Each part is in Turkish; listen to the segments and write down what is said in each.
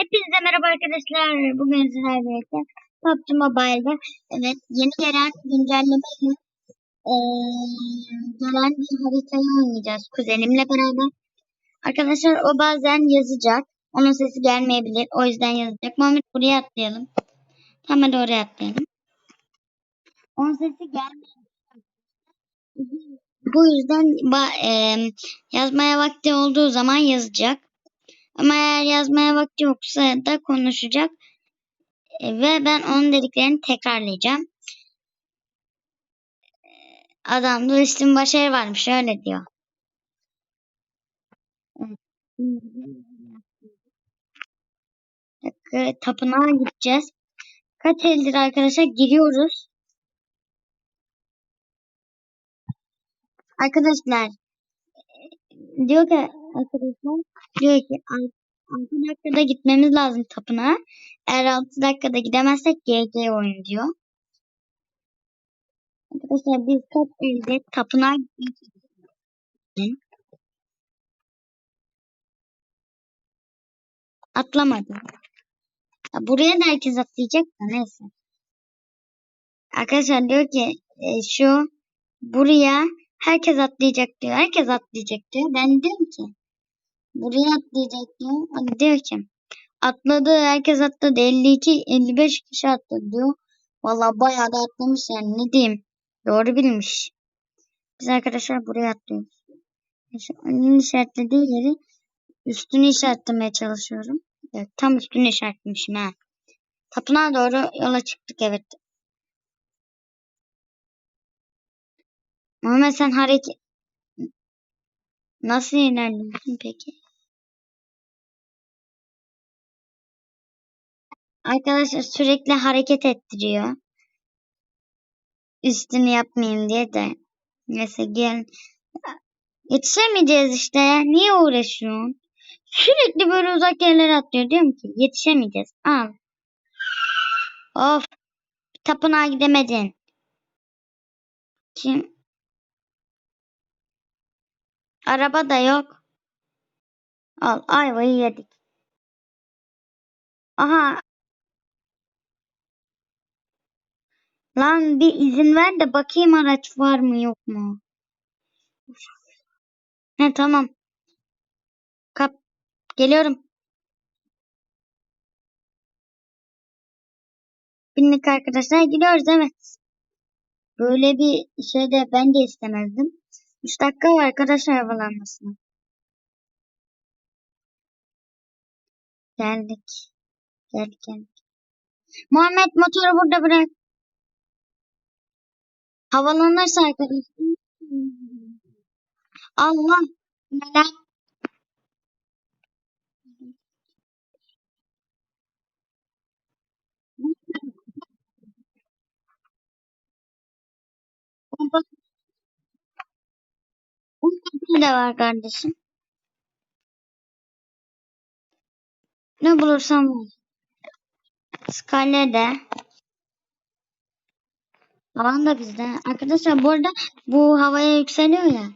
Hepinize merhaba arkadaşlar. Bugün sizlerle birlikte PUBG Mobile'da evet yeni gelen güncellemeyle eee, gelen bir haritayı oynayacağız kuzenimle beraber. Arkadaşlar o bazen yazacak. Onun sesi gelmeyebilir. O yüzden yazacak. Muhammed buraya atlayalım. Tamam hadi oraya atlayalım. Onun sesi gelmeyebilir. Bu yüzden eee, yazmaya vakti olduğu zaman yazacak. Ama eğer yazmaya vakti yoksa da konuşacak. E, ve ben onun dediklerini tekrarlayacağım. E, Adamda üstün başarı varmış öyle diyor. Tapınağa gideceğiz. Kaç eldir arkadaşlar giriyoruz. Arkadaşlar e, diyor ki arkadaşlar diyor ki 6 dakikada gitmemiz lazım tapınağa. Eğer 6 dakikada gidemezsek GG oyun diyor. Arkadaşlar biz kaç elde için atlamadı. Ya buraya da herkes atlayacak da neyse. Arkadaşlar diyor ki e, şu buraya herkes atlayacak diyor. Herkes atlayacak diyor. Ben diyorum ki buraya atlayacak diyor. O diyor ki atladı herkes atladı. 52 55 kişi atladı diyor. Vallahi bayağı da atlamış yani ne diyeyim. Doğru bilmiş. Biz arkadaşlar buraya atlıyoruz. Şu işaretlediği yeri üstünü işaretlemeye çalışıyorum. Evet, tam üstünü işaretlemişim ha. Tapınağa doğru yola çıktık evet. Muhammed sen hareket nasıl ilerliyorsun peki? Arkadaşlar sürekli hareket ettiriyor. Üstünü yapmayayım diye de. Neyse gel. Yetişemeyeceğiz işte. Niye uğraşıyorsun? Sürekli böyle uzak yerlere atlıyor. Diyorum ki yetişemeyeceğiz. Al. Of. Tapınağa gidemedin. Kim? Araba da yok. Al ayvayı yedik. Aha. Lan bir izin ver de bakayım araç var mı yok mu? He tamam. Kap. Geliyorum. Bindik arkadaşlar gidiyoruz evet. Böyle bir şey de ben de istemezdim. 3 dakika var arkadaşlar havalanmasına. Geldik. Geldik geldik. Muhammed motoru burada bırak. Havalanırsa arkadaşlar. Allah. Neler? Pompa da var kardeşim. Ne bulursam var. Skale. Havan da bizde. Arkadaşlar bu arada bu havaya yükseliyor ya.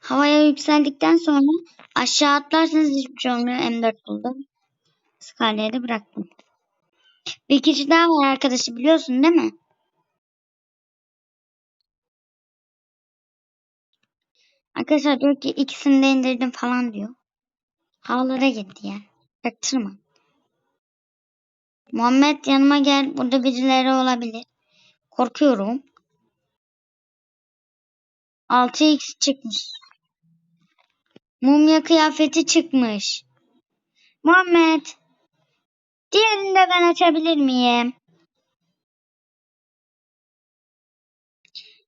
Havaya yükseldikten sonra aşağı atlarsanız hiçbir şey olmuyor. M4 buldum. Skaleyi de bıraktım. Bir kişi daha var arkadaşı biliyorsun değil mi? Arkadaşlar diyor ki ikisini de indirdim falan diyor. Havalara gitti ya. Çaktırma. Muhammed yanıma gel. Burada birileri olabilir. Korkuyorum. 6x çıkmış. Mumya kıyafeti çıkmış. Muhammed. Diğerini de ben açabilir miyim?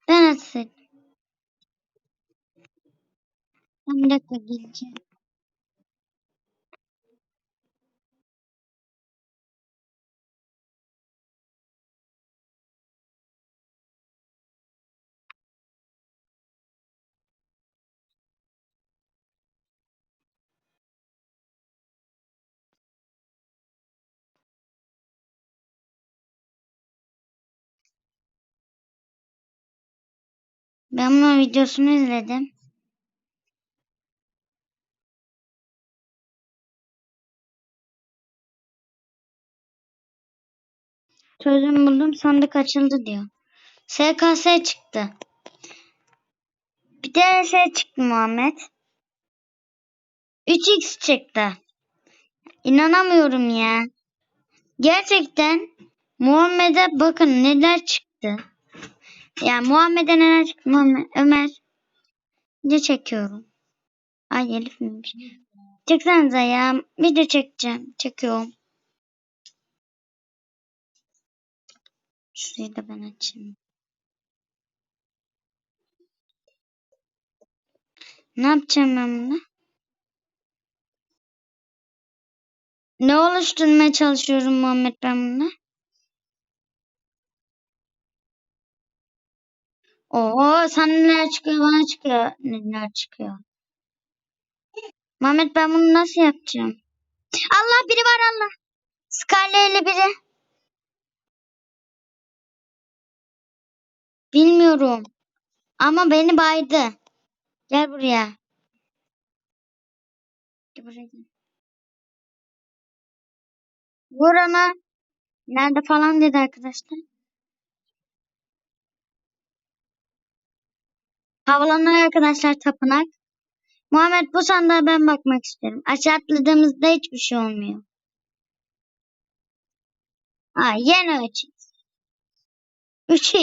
Ben açayım. Bir dakika geleceğim. Ben bunun videosunu izledim. Çözüm buldum sandık açıldı diyor. SKS çıktı. Bir de şey çıktı Muhammed. 3x çıktı. İnanamıyorum ya. Gerçekten Muhammed'e bakın neler çıktı. Ya Muhammed'e neler çıktı Muhammed, Ömer. Ne çekiyorum? Ay Elif miymiş? Çeksenize ya. Video çekeceğim. Çekiyorum. Şurayı da ben açayım. Ne yapacağım ben bunu? Ne oluşturmaya çalışıyorum Muhammed ben bunu? Oo sana neler çıkıyor bana çıkıyor. Neler çıkıyor. Muhammed ben bunu nasıl yapacağım? Allah biri var Allah. Scarlet ile biri. Bilmiyorum. Ama beni baydı. Gel buraya. Gel buraya. Vur ona. Nerede falan dedi arkadaşlar. Havalanıyor arkadaşlar tapınak. Muhammed bu sandığa ben bakmak istiyorum. Aşağı atladığımızda hiçbir şey olmuyor. Ha yine 3 3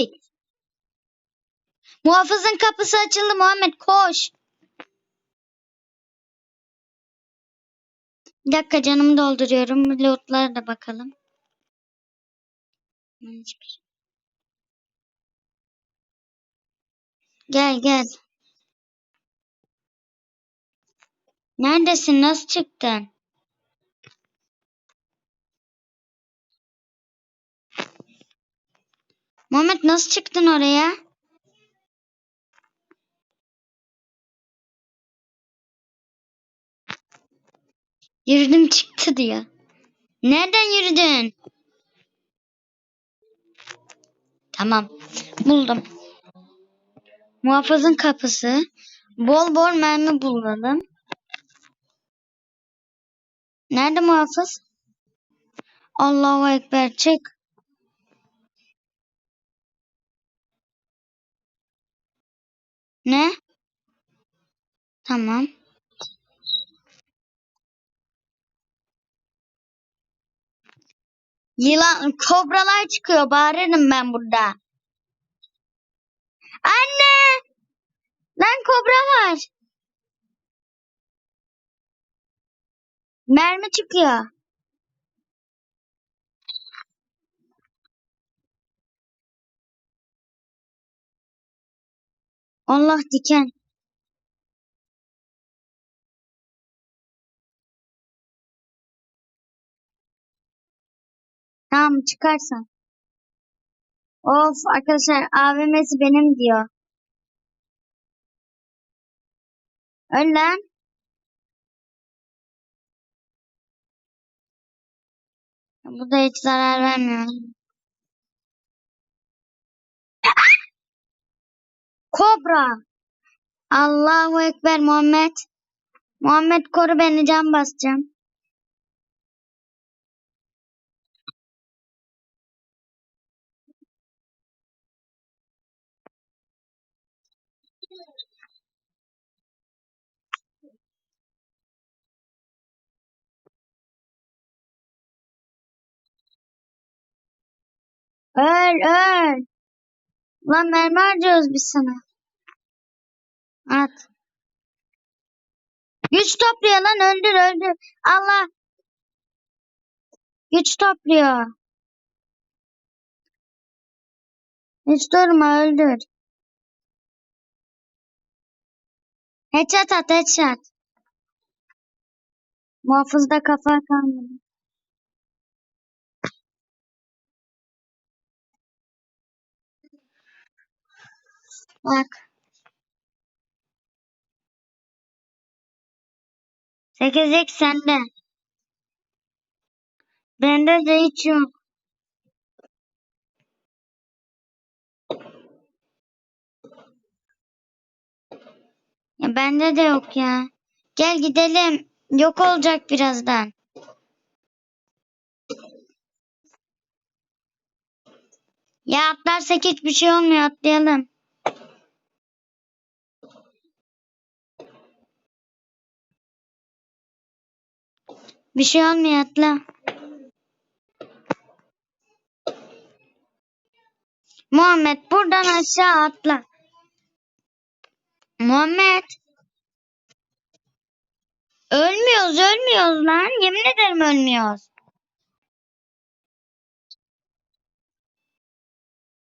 Muhafızın kapısı açıldı Muhammed koş. Bir dakika canımı dolduruyorum. Lootlara da bakalım. Hiçbir şey. Gel gel. Neredesin? Nasıl çıktın? Muhammed nasıl çıktın oraya? Yürüdüm çıktı diyor. Nereden yürüdün? Tamam. Buldum. Muhafızın kapısı. Bol bol mermi bulalım. Nerede muhafız? Allahu Ekber çık. Ne? Tamam. Yılan, kobralar çıkıyor. Bağırırım ben burada. Anne! Lan var. Mermi çıkıyor. Allah diken. Tamam çıkarsan. Of arkadaşlar AVM'si benim diyor. Öl. Bu da hiç zarar vermiyor. Kobra. Allahu Ekber Muhammed. Muhammed koru beni can basacağım. Öl öl. Lan mermi harcıyoruz biz sana. At. Güç topluyor lan öldür öldür. Allah. Güç topluyor. Hiç durma öldür. Headshot at headshot. Muhafızda kafa kalmadı. Bak. 8x sende. Bende de hiç yok. Ya bende de yok ya. Gel gidelim. Yok olacak birazdan. Ya atlarsak hiçbir şey olmuyor atlayalım. Bir şey olmuyor atla. Muhammed buradan aşağı atla. Muhammed. Ölmüyoruz ölmüyoruz lan. Yemin ederim ölmüyoruz.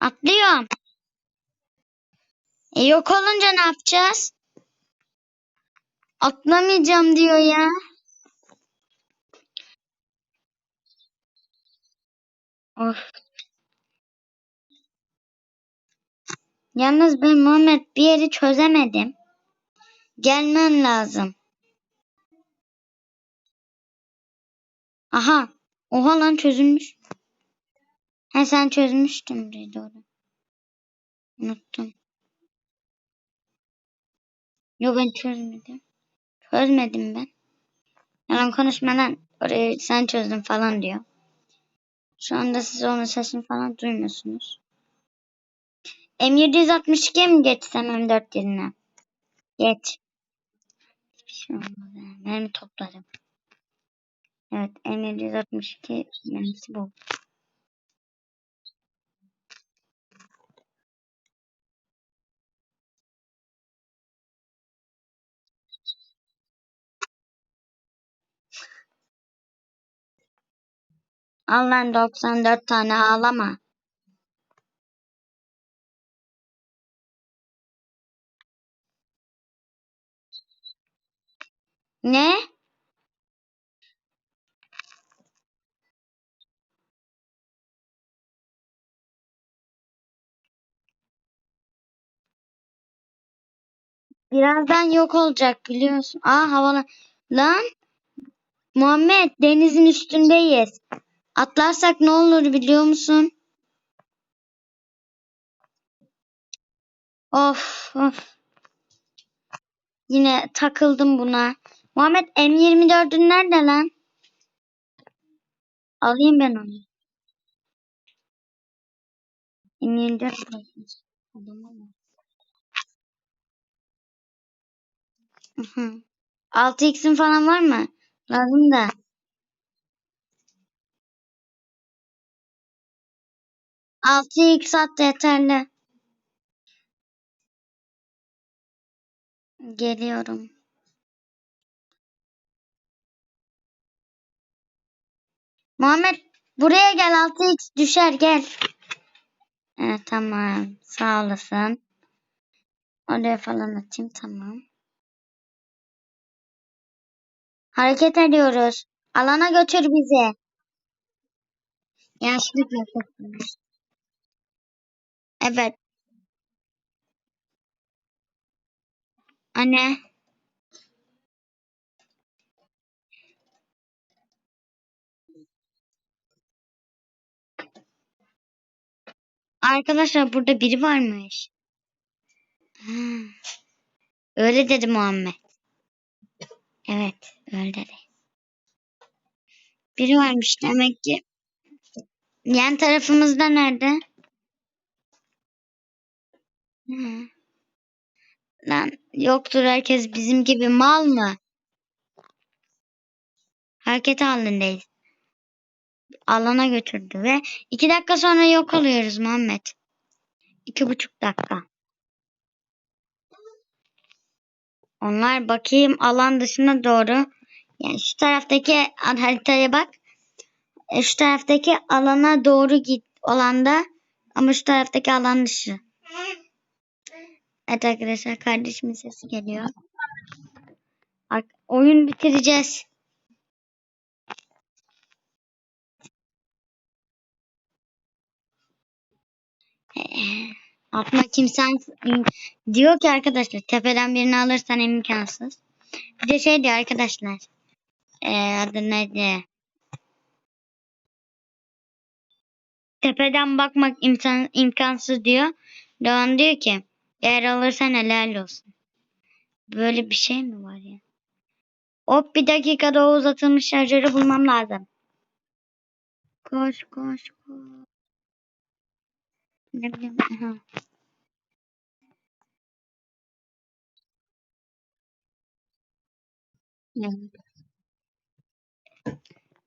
Atlıyorum. E yok olunca ne yapacağız? Atlamayacağım diyor ya. Of. Yalnız ben Muhammed bir yeri çözemedim. Gelmen lazım. Aha. Oha lan çözülmüş. He sen çözmüştün burayı doğru. Unuttum. Yo ben çözmedim. Çözmedim ben. Yalan konuşma lan. Orayı sen çözdün falan diyor. Şu anda siz onun sesini falan duymuyorsunuz. M762'ye mi geçsem M4 yerine? Geç. Hiçbir şey. Yani. Mermi topladım. Evet M762 mermisi bu. Al lan 94 tane ağlama. Ne? Birazdan yok olacak biliyorsun. Aa havalı. Lan Muhammed denizin üstündeyiz. Atlarsak ne olur biliyor musun? Of of. Yine takıldım buna. Muhammed M24'ün nerede lan? Alayım ben onu. M24 bırakmış. Adam ama. Hı hı. 6x'in falan var mı? Lazım da. Altı x at yeterli. Geliyorum. Muhammed buraya gel 6x düşer gel. Evet tamam sağ olasın. Oraya falan atayım tamam. Hareket ediyoruz. Alana götür bizi. Yanlışlıkla yapıyorsunuz. Evet. Anne. Arkadaşlar burada biri varmış. Ha. Öyle dedi Muhammed. Evet öyle dedi. Biri varmış demek ki. Yan tarafımızda nerede? Lan yoktur herkes bizim gibi mal mı? Hareket halindeyiz. Alana götürdü ve iki dakika sonra yok oluyoruz Muhammed. İki buçuk dakika. Onlar bakayım alan dışına doğru. Yani şu taraftaki haritaya bak. E, şu taraftaki alana doğru git olanda ama şu taraftaki alan dışı. Evet arkadaşlar kardeşimin sesi geliyor. Ar- oyun bitireceğiz. Ee, atma kimsen diyor ki arkadaşlar tepeden birini alırsan imkansız. Bir de şey diyor arkadaşlar. Ee, adı neydi? Tepeden bakmak imkan, imkansız diyor. Doğan diyor ki eğer alırsan helal olsun. Böyle bir şey mi var ya? Hop bir dakikada o uzatılmış şarjörü bulmam lazım. Koş koş koş. Ne bileyim. Aha.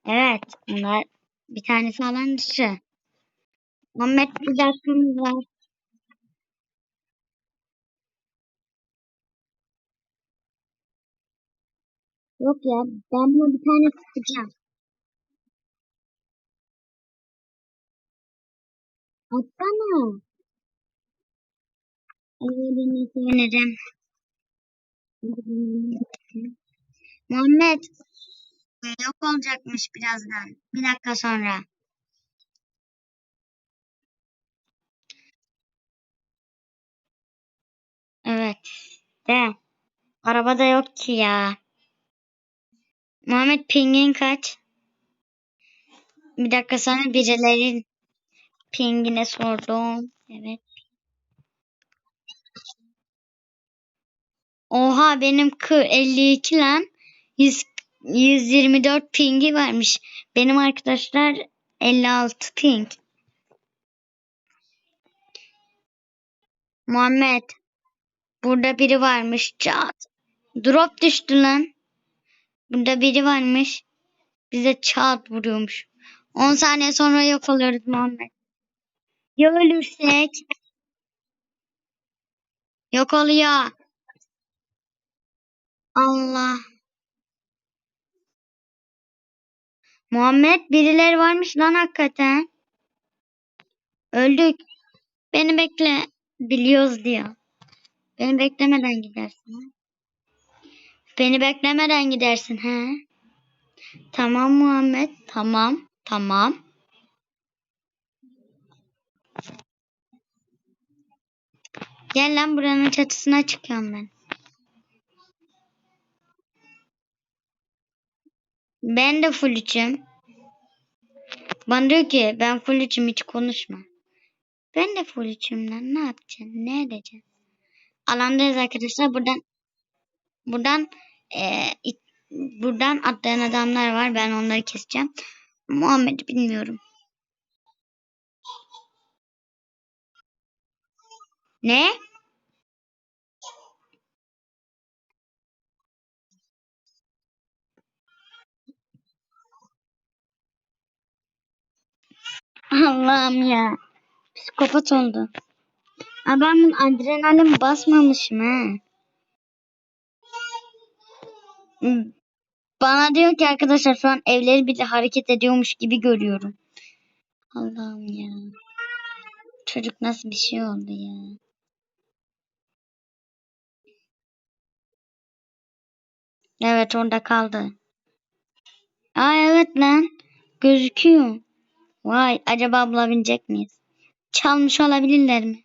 Evet. Bunlar bir tanesi alan dışı. Muhammed bir dakikamız var. Yok ya ben buna bir tane sıkacağım. Atsana. Eline sevinirim. Muhammed yok olacakmış birazdan. Bir dakika sonra. Evet. De. Arabada yok ki ya. Muhammed pingin kaç? Bir dakika sonra birilerin pingine sordum. Evet. Oha benim kı 52 lan. 100, 124 pingi varmış. Benim arkadaşlar 56 ping. Muhammed. Burada biri varmış. Çat. Drop düştü lan. Burada biri varmış. Bize çat vuruyormuş. 10 saniye sonra yok oluyoruz Muhammed. Ya ölürsek? Yok oluyor. Allah. Muhammed birileri varmış lan hakikaten. Öldük. Beni bekle. Biliyoruz diyor. Beni beklemeden gidersin. Beni beklemeden gidersin he. Tamam Muhammed. Tamam. Tamam. Gel lan buranın çatısına çıkıyorum ben. Ben de full içim. Bana diyor ki ben full içim hiç konuşma. Ben de full içim lan ne yapacaksın? Ne edeceksin? Alandayız arkadaşlar. Buradan buradan it- buradan atlayan adamlar var. Ben onları keseceğim. Muhammed'i bilmiyorum. Ne? Allah'ım ya. Psikopat oldu. Adamın adrenalin basmamışım he. Bana diyor ki arkadaşlar şu an evleri bile hareket ediyormuş gibi görüyorum. Allah'ım ya. Çocuk nasıl bir şey oldu ya. Evet orada kaldı. Aa evet lan. Gözüküyor. Vay acaba bulabilecek miyiz? Çalmış olabilirler mi?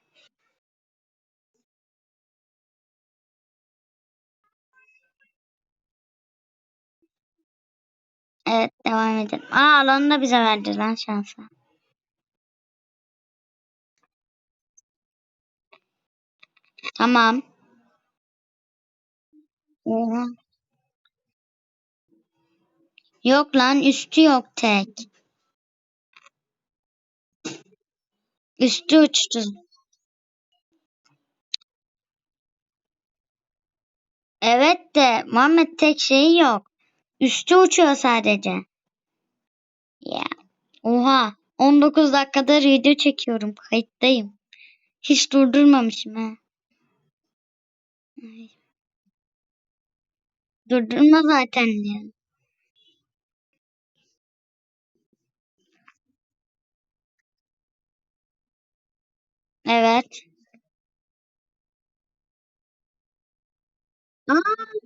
Evet devam edelim. Aa alanı da bize verdi lan şansa. Tamam. Yok lan üstü yok tek. Üstü uçtu. Evet de Muhammed tek şeyi yok. Üstü uçuyor sadece. Ya. Oha. 19 dakikada video çekiyorum. Kayıttayım. Hiç durdurmamışım ha. Durdurma zaten ya. Evet. Aa.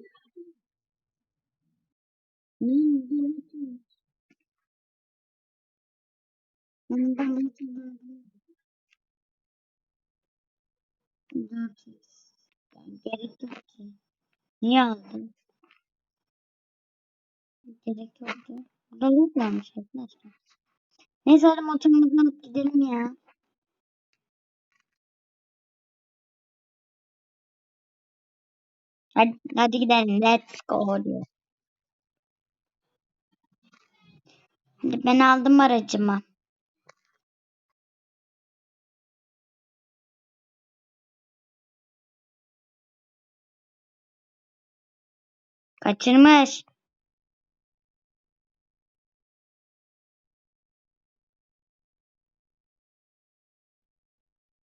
Gerek yok ki. Niye aldın? Gerek yoktu. Burada loot varmış arkadaşlar. Neyse hadi motorumuzu alıp gidelim ya. Hadi, hadi gidelim. Let's go diyor. Ben aldım aracımı. Kaçırmış.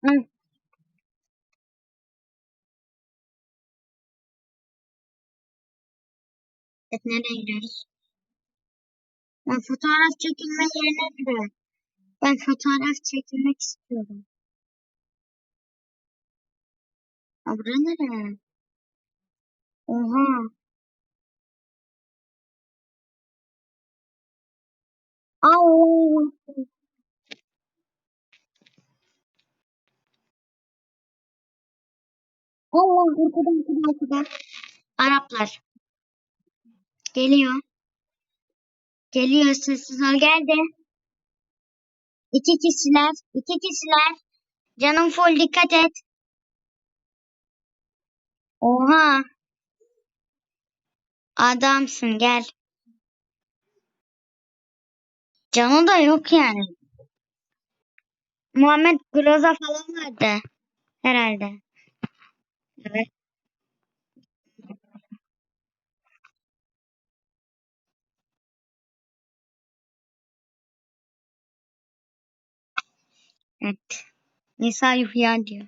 Hı. Evet, nereye gidiyoruz? Ben fotoğraf çekilme yerine gidiyorum. Ben fotoğraf çekilmek istiyorum. Aa, bura nereye? Oha. Au. Allah arkada arkada arkada. Araplar. Geliyor. Geliyor sessiz ol geldi. İki kişiler. iki kişiler. Canım full dikkat et. Oha. Adamsın gel. Canı da yok yani. Muhammed Groza falan vardı. Herhalde. Evet. Evet. Nisa Yuhya diyor.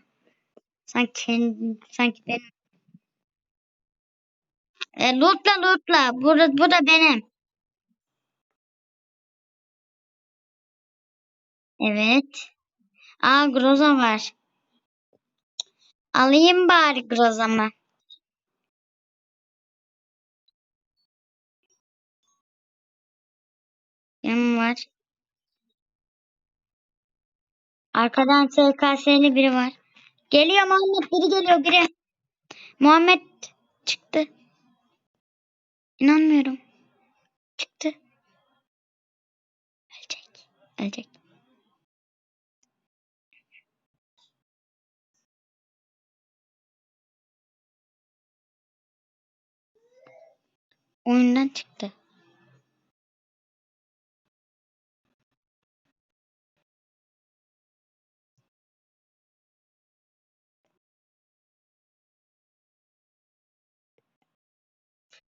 Sanki kendi, sanki benim. E, lootla lootla. Bu, bu da benim. Evet. Aa Groza var. Alayım bari Groza'mı. Arkadan SKS'li biri var. Geliyor Muhammed. Biri geliyor biri. Muhammed çıktı. İnanmıyorum. Çıktı. Ölecek. Ölecek. Oyundan çıktı.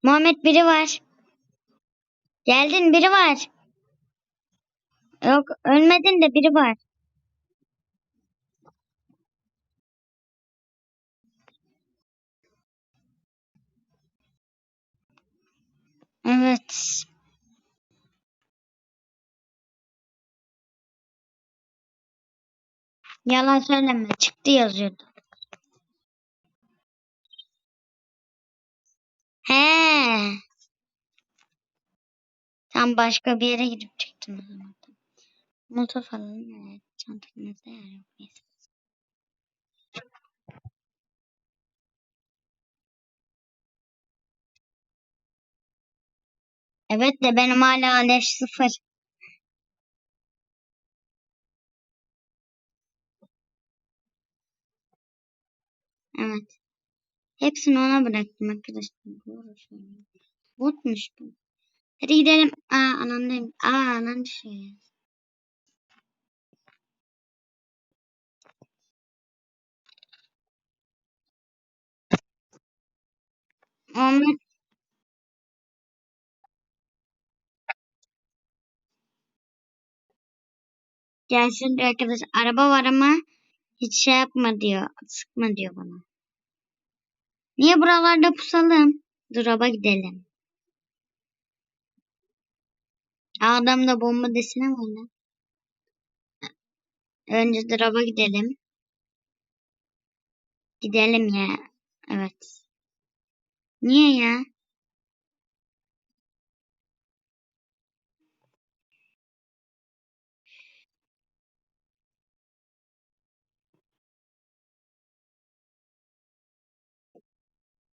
Muhammed biri var. Geldin biri var. Yok ölmedin de biri var. Evet. Yalan söyleme. Çıktı yazıyordu. He. Tam başka bir yere gidip çıktım o zaman. Motor falan evet. Çantanızda yer yok. Neyse. Evet de benim hala leş sıfır. Evet. Hepsini ona bıraktım arkadaşlar. Botmuş bu. Hadi gidelim. Aa alandayım. Aa alan düşüyor. Muhammed gelsin diyor arkadaş. Araba var ama hiç şey yapma diyor. Sıkma diyor bana. Niye buralarda pusalım? Drop'a gidelim. Aa, adamda bomba desene lan. Önce drop'a gidelim. Gidelim ya. Evet. Niye ya?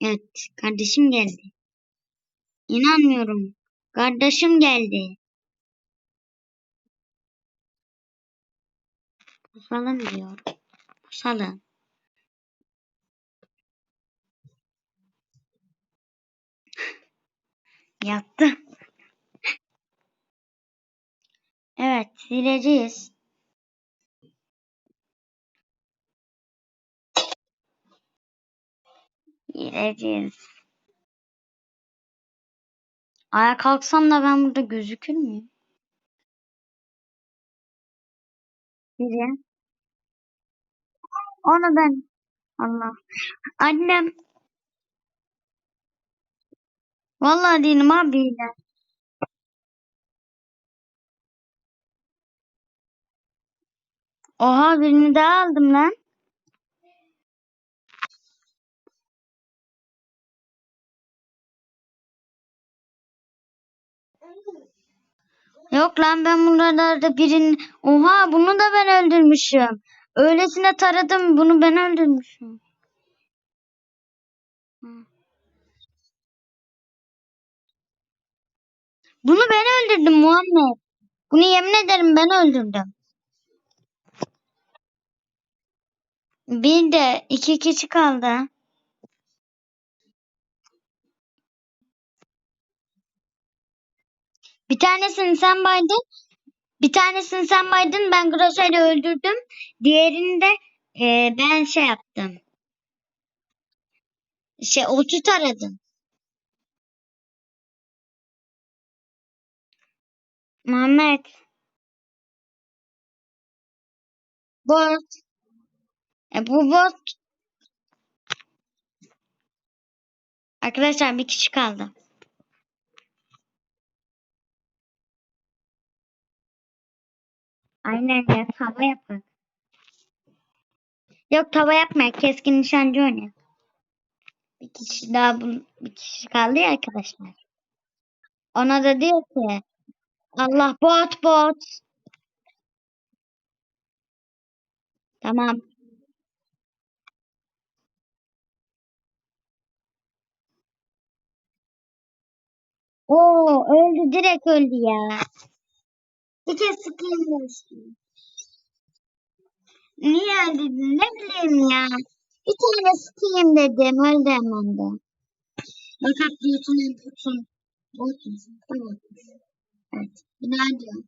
Evet. Kardeşim geldi. İnanmıyorum. Kardeşim geldi. Pusalım diyor. Pusalım. Yattı. Evet. Sileceğiz. Sileceğiz. Ayağa kalksam da ben burada gözükür müyüm? Biri. Onu ben. Allah. Annem. Vallahi değilim abi. hile. Oha birini daha aldım lan. Yok lan ben buralarda birini... Oha bunu da ben öldürmüşüm. Öylesine taradım bunu ben öldürmüşüm. Bunu ben öldürdüm Muhammed. Bunu yemin ederim ben öldürdüm. Bir de iki kişi kaldı. Bir tanesini sen baydın. Bir tanesini sen baydın. Ben Grossel'i öldürdüm. Diğerini de e, ben şey yaptım. Şey otu taradım. Muhammed. Bot. E, bu bot. Arkadaşlar bir kişi kaldı. Aynen ya tava yapın. Yok tava yapma. Keskin nişancı oynuyor. Bir kişi daha bu, bir kişi kaldı ya arkadaşlar. Ona da diyor ki Allah bot bot. Tamam. Oo öldü direkt öldü ya. Bir kez sıkayım demiştim. Niye öldü ne bileyim ya. Bir tane sıkayım dedim öldü hemen de. Hep bütün bütün. Tamam. Evet. Diyor.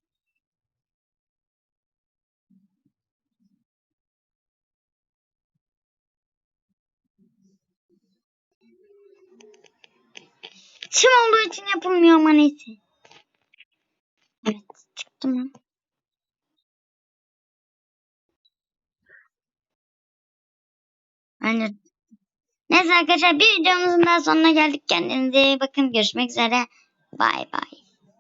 Çim olduğu için yapılmıyor ama neyse. Evet mı? Bence. Neyse arkadaşlar bir videomuzun daha sonuna geldik. Kendinize iyi bakın. Görüşmek üzere. Bay bay.